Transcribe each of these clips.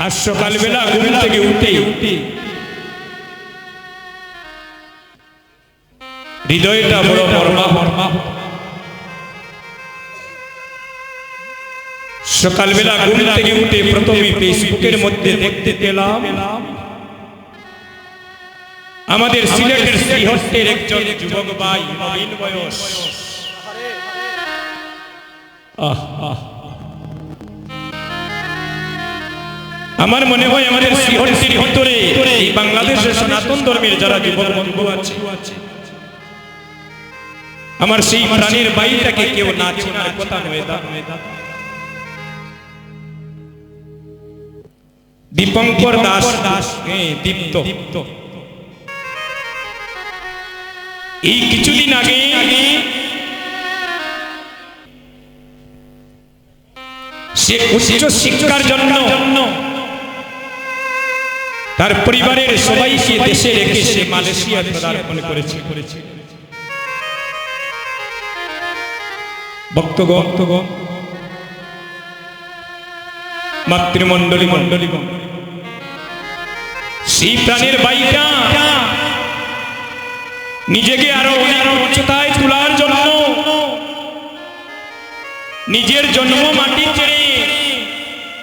আজ সকালবেলা ঘুম থেকে উঠে। হৃদয়টা বড় মর্মা মর্মা সকালবেলা ঘুম থেকে উঠে প্রথমে ফেসবুকের মধ্যে দেখতে পেলাম। আমাদের সিলেটের শ্রীহট্টের একজন যুবক ভাই নবীন বয়স। আহ, আহ। আমার মনে হয় আমাদের শ্রীহট্টের ভিতরে এই বাংলাদেশের সনাতন ধর্মের যারা যুবক বন্ধু আছে, আমার সেই প্রাণীর বাড়িটাকে কেউ না চেনার কথা নয় দীপঙ্কর দাস দাস হ্যাঁ দীপ্ত দীপ্ত। এই কিছুদিন আগে সে উচ্চ শিক্ষার জন্য তার পরিবারের সবাইকে দেশে রেখে সে মালয়েশিয়া পদার্পণ করেছে। ভক্তগণ মাতৃমণ্ডলী মণ্ডলী সেই প্রাণের বাইটা নিজেকে আরও অনেক উচ্চতায় তোলার জন্য নিজের জন্ম মাটি ছেড়ে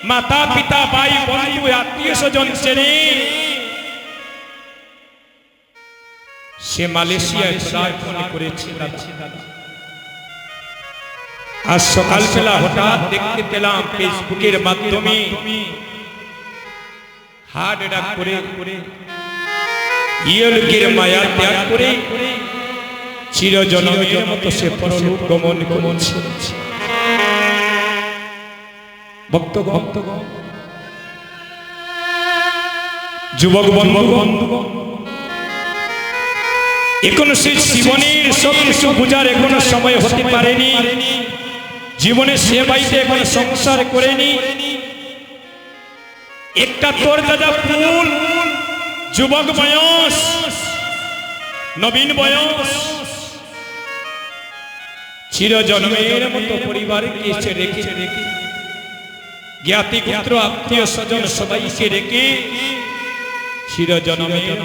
মাতা পিতা ভাই বন্ধু আত্মীয় স্বজন ছেড়ে সে মালয়েশিয়ায় পদার্পণ করেছে আজ সকালবেলা হঠাৎ দেখতে পেলাম ফেসবুকের মাধ্যমে হার্ট অ্যাটাক করে ইয়লকের মায়া ত্যাগ করে চিরজনমের মতো সে পরলোক গমন করছে। ভক্ত যুবক বন্ধু বন্ধু এখনও সে জীবনের সব এখনও সময় হতে পারেনি। জীবনে সে বাড়িতে সংসার করেনি। একটা তোর দাদা ফুল, যুবক বয়স, নবীন বয়স। চিরজন্মের মতো পরিবারকে রেখে রেখে জ্ঞাতি পুত্র, আত্মীয় স্বজন সবাইকে রেখে চিরজন্মের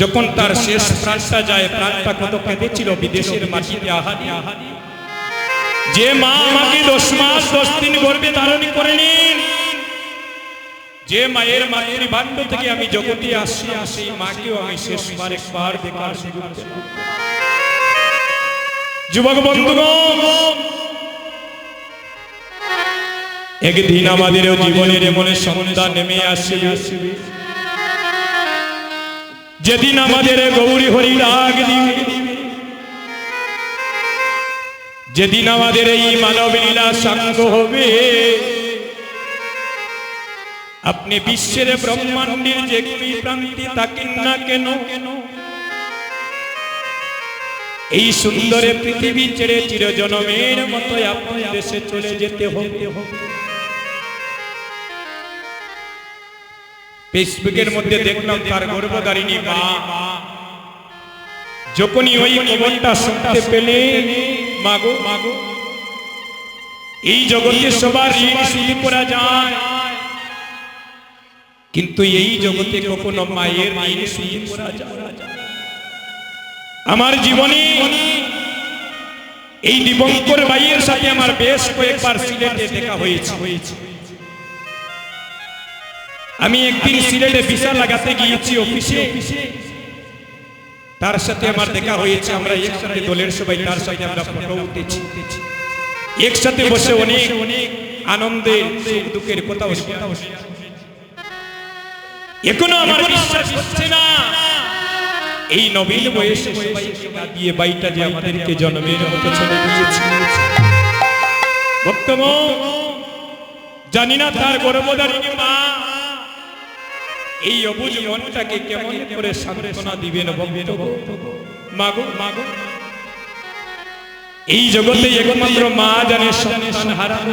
যখন তার শেষ প্রাণটা যায়, প্রাণটা কত কেঁদেছিল বিদেশের মাটিতে আহারি। আহারি যে মা আমাকে দশ মাস, দশ দিন গর্ভে ধারণ করে নিন যে মায়ের মায়ের ভাণ্ড থেকে আমি জগতে আসি সেই মাকেও আমি শেষবার, একবার সুযোগ যুবক বন্ধুগণ একদিন আমাদেরও জীবনের এমন সন্ধ্যা নেমে আসবে। যেদিন আমাদের গৌরী হরি রাগ যেদিন আমাদের এই মানব লীলা সাঙ্গ হবে। আপনি বিশ্বের ব্রহ্মাণ্ডের যে কোন প্রান্তে থাকেন না কেন? কেন এই সুন্দরে পৃথিবী ছেড়ে চিরজনমের মতো আপন দেশে চলে যেতে হবে। ফেসবুকের মধ্যে দেখলাম তার গর্ভধারিণী মা। যখনই ওই খবরটা শুনতে পেলে মাগো মাগো এই জগতে সবার ঋণ শুধু করা যায়। কিন্তু এই জগতে কখনো মায়ের ঋণ শুধু করা যায় আমার জীবনে এই দিবঙ্কর ভাইয়ের সাথে আমার বেশ কয়েকবার সিলেটে দেখা হয়েছে হয়েছে। আমি একদিন সিলেটে ভিসা লাগাতে গিয়েছি অফিসে। তার সাথে আমার দেখা হয়েছে আমরা একসাথে দলের সবাই তার সাথে আমরা ফটো উঠেছি। একসাথে বসে অনেক অনেক আনন্দে সুখ দুঃখের কথা এখনও আমার বিশ্বাস হচ্ছে না। এই নবীন বয়সে কাঁদিয়ে বাইটা যে আমাদেরকে জন্মের মতো চলে গিয়েছে জানি না তার গর্ভধারিণী মা। এই অবুজ মনটাকে কেমন করে সান্ত্বনা দিবেন মাগো মাগো। এই জগতে একমাত্র মা জানে সন্তান হারানো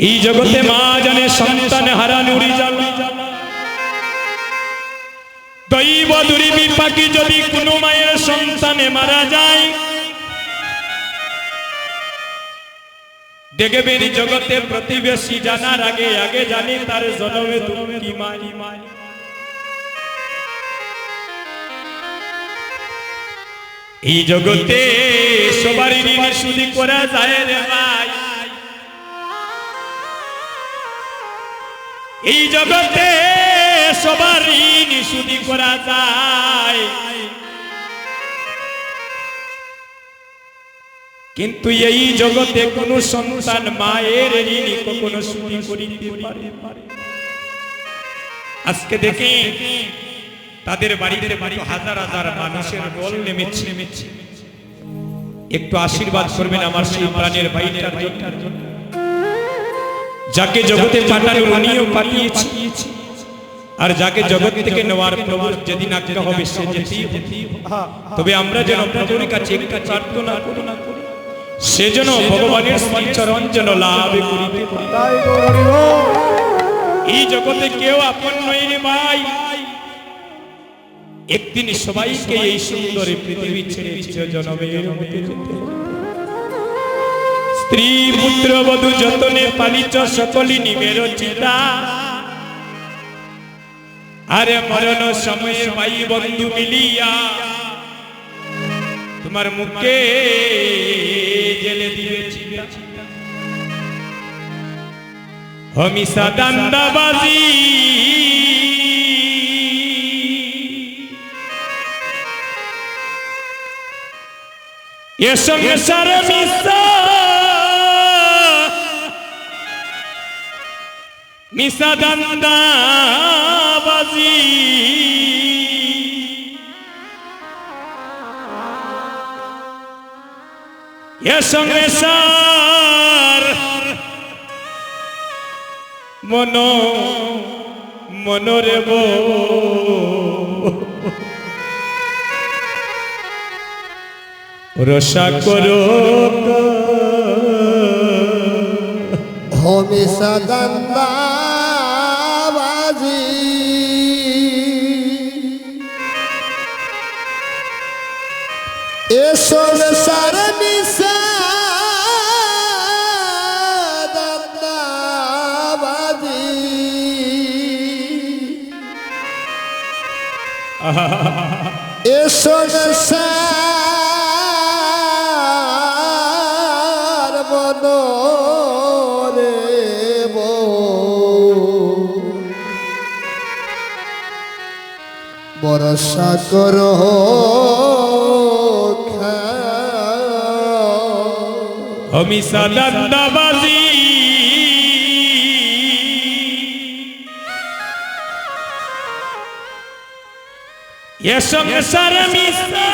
এই জগতে মা জানে সন্তান হারানোর জ্বালা দৈব দুরিবি পাখি যদি কোনো মায়ের সন্তানে মারা যায় দেখবেন জগতে প্রতিবেশী জানার আগে আগে জানি তার জনমে তুমি কি মাই মাই এই জগতে সবারই ঋণ শুধু করা যায় রে ভাই। এই জগতে সবার ঋণ শুধু করা যায়। কিন্তু এই জগতে কোনো সন্তান মায়ের ঋণ কখনো শুধু করিতে পারে আজকে দেখে তাদের বাড়িতে বাড়ি হাজার হাজার মানুষের বল নেমেছে। নেমেছে একটু আশীর্বাদ করবেন আমার সেই প্রাণের জন্য। যাকে জগতে পাঠানোর উনিও পাঠিয়েছি। আর যাকে জগৎ থেকে নেওয়ার প্রভু যেদিন আজ্ঞা হবে, সে যেতেই তবে আমরা যেন প্রভুর কাছে একটু প্রার্থনা করি। সেজন্য ভগবানের শ্রীচরণ যেন লাভ করিতে। এই জগতে কেউ আপন রে ভাই। একদিন সবাইকে এই সুন্দর পৃথিবী ছেড়ে চিরজনমের মতো স্ত্রী পুত্র বধূ যতনে পালিত সকলি নিমের চিতা। আরে মরণ সময়ে ভাই বন্ধু মিলিয়া। তোমার মুখে জেলে দিবে চিতা হমিষা দান্দাবাজি এ সঙ্গে সারে মিশা দান্দাবাজি এ সঙ্গে সার মন মনরে বো রসা করো হমিষা দান্দাবাজি এসো সার বরসা করো হমিষা দান্দাবাজি এ সংসার মিশা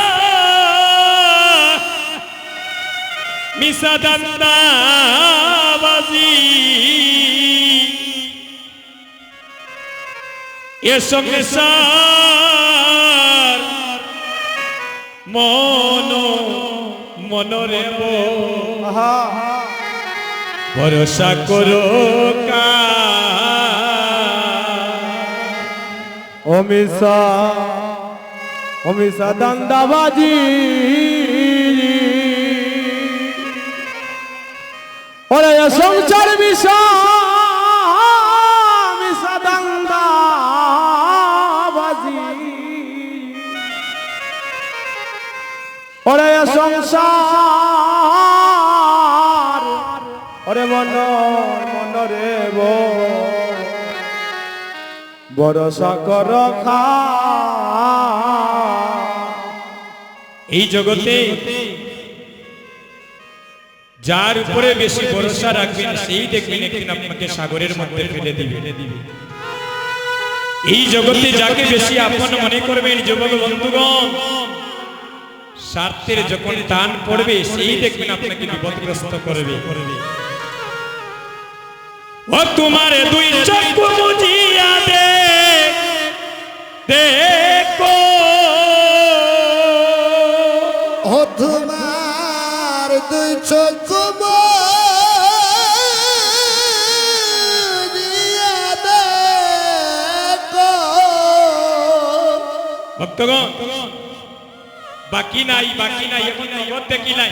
মিশা দান্দাবাজি এ সংসার মন মনরে ভরসা করো কা অমিষা অমিষা দান্দাবাজি। ওরে সংসার বিষয় ওরে সংসার ওরে মন মনরে বো। ভরসা কর খা এই জগতে যার উপরে বেশি ভরসা রাখবেন সেই দেখবেন একদিন আপনাকে সাগরের মধ্যে ফেলে দিবে। এই জগতে যাকে বেশি আপন মনে করবেন যুবক বন্ধুগণ স্বার্থের যখন টান পড়বে সেই দেখবেন আপনাকে বিপদগ্রস্ত করবে। ও তোমার দুই চক্ষু বুঝিয়া ভক্তগণ বাকি নাই বাকি নাই, এখন নগদ দেখি নাই।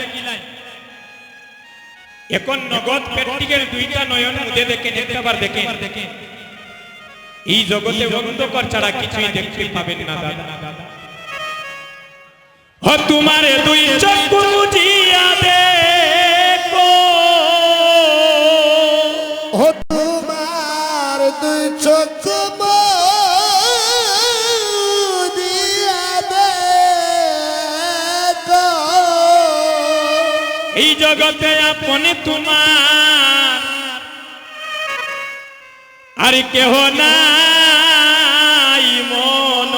এখন নগদ প্র্যাকটিক্যাল দুইটা নয়ন মুদে দেখেন একবার দেখেন এই জগতে অন্ধকার ছাড়া কিছুই দেখতে পাবেন না, দাদা। ও তোমার দুই চক্ষু এই জগতে আপনি তোমার। আর কেহ নাই মন।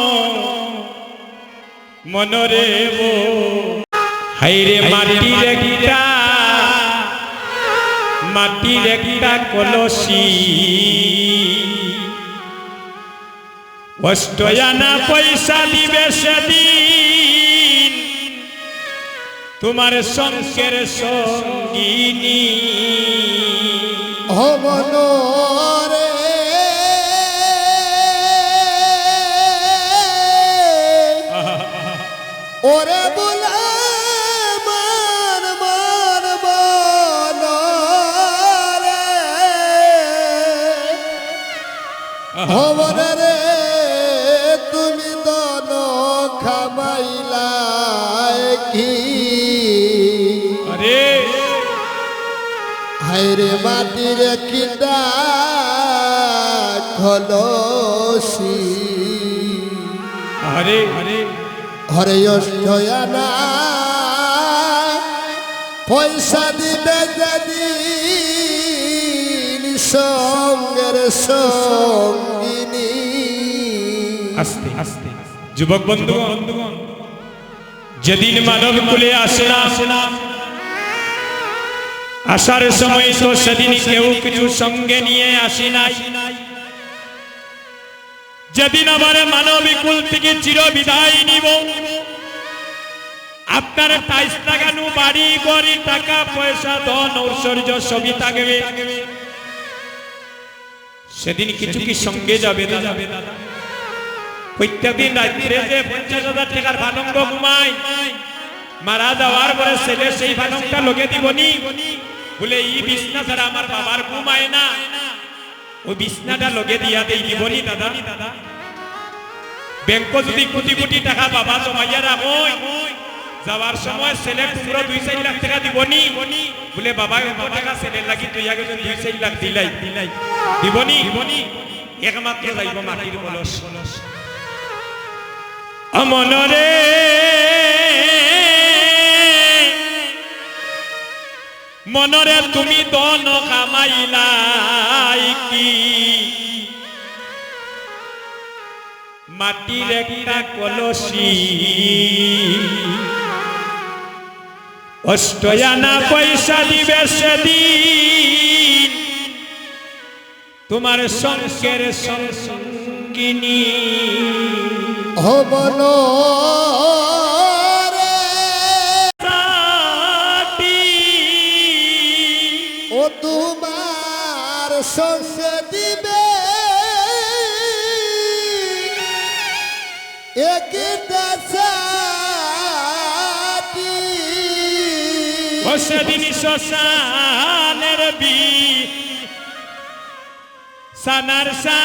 মনরে বো। হাইরে মাটির একটা মাটির একটা কলসি। অষ্টয়ানা পয়সা দিবে সেদিন। তোমার সঙ্গের সঙ্গিনী। ও মনোরে। ওরে হবনে রে তুমি দন খামাইলাই কি মাটির কিনা খলসি। আরে আরে। হরে অষ্টয়ানা পয়সা দিবে যেদিন সঙ্গের সঙ্গিনী। আস্তে আস্তে। যুবক বন্ধু বন্ধুগণ যেদিন মানব কুলে আসে না আসে না আসার সময় তো সেদিন কেউ কিছু সঙ্গে নিয়ে আসি নাই। যেদিন আমার মানবী কুল থেকে চির বিদায় নিব। আপনার টাইস লাগানো বাড়ি, গড়ি, টাকা, পয়সা, ধন, ঐশ্বর্য সবই থাকবে। সেদিন কিছু কি সঙ্গে যাবে না যাবে দাদা? প্রত্যেকদিন রাত্রে যে পঞ্চাশ হাজার টাকার ভানঙ্গ ঘুমাই মারা যাওয়ার পরে ছেলে সেই ভানংটা লোকে দিবনি। বলে এই বিছনা ছাড়া আমার বাবার ঘুমায় না। ওই বিছনাটা লোকে দিয়া দেই দিবনি দাদা, ব্যাংক যদি কোটি কোটি টাকা বাবা জমাইয়া রাখো যাওয়ার সময় ছেলে টুকরো দুই চার লাখ টাকা দিবনি? বলে, বাবা টাকা ছেলের লাগি তুই আগে দুই চার লাখ দিলাই। দিলাই দিবনি? দিবনি একমাত্র যাইব মাটির কলস অমনরে মনরে তুমি দন কামাইলাই কি? মাটির একটা কলসি। অষ্টয়ানা পয়সা দিবে সেদিন। তোমার সঙ্গের সঙ্গিনী। ও সঙ্গে দিবে। সেদিন শ্মশানের বি। সানার সা